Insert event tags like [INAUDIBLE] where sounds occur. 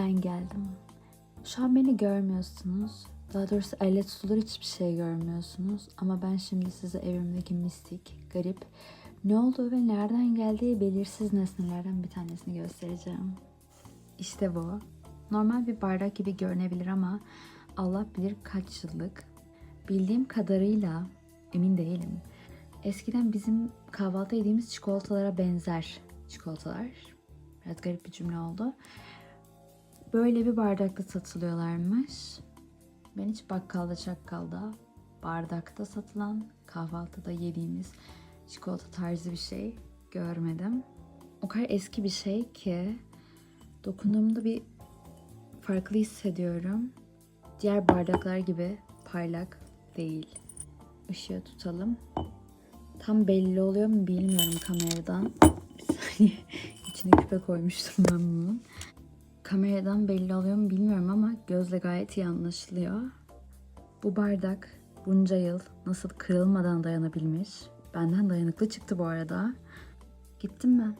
ben geldim. Şu an beni görmüyorsunuz. Daha doğrusu elle tutulur hiçbir şey görmüyorsunuz. Ama ben şimdi size evimdeki mistik, garip, ne olduğu ve nereden geldiği belirsiz nesnelerden bir tanesini göstereceğim. İşte bu. Normal bir bardak gibi görünebilir ama Allah bilir kaç yıllık. Bildiğim kadarıyla emin değilim. Eskiden bizim kahvaltı yediğimiz çikolatalara benzer çikolatalar. Biraz garip bir cümle oldu. Böyle bir bardakta satılıyorlarmış. Ben hiç bakkalda çakkalda bardakta satılan kahvaltıda yediğimiz çikolata tarzı bir şey görmedim. O kadar eski bir şey ki dokunduğumda bir farklı hissediyorum. Diğer bardaklar gibi parlak değil. Işığı tutalım. Tam belli oluyor mu bilmiyorum kameradan. [LAUGHS] Bir saniye. İçine küpe koymuştum ben bunun. Kameradan belli oluyor mu bilmiyorum ama gözle gayet iyi anlaşılıyor. Bu bardak bunca yıl nasıl kırılmadan dayanabilmiş. Benden dayanıklı çıktı bu arada. Gittim ben.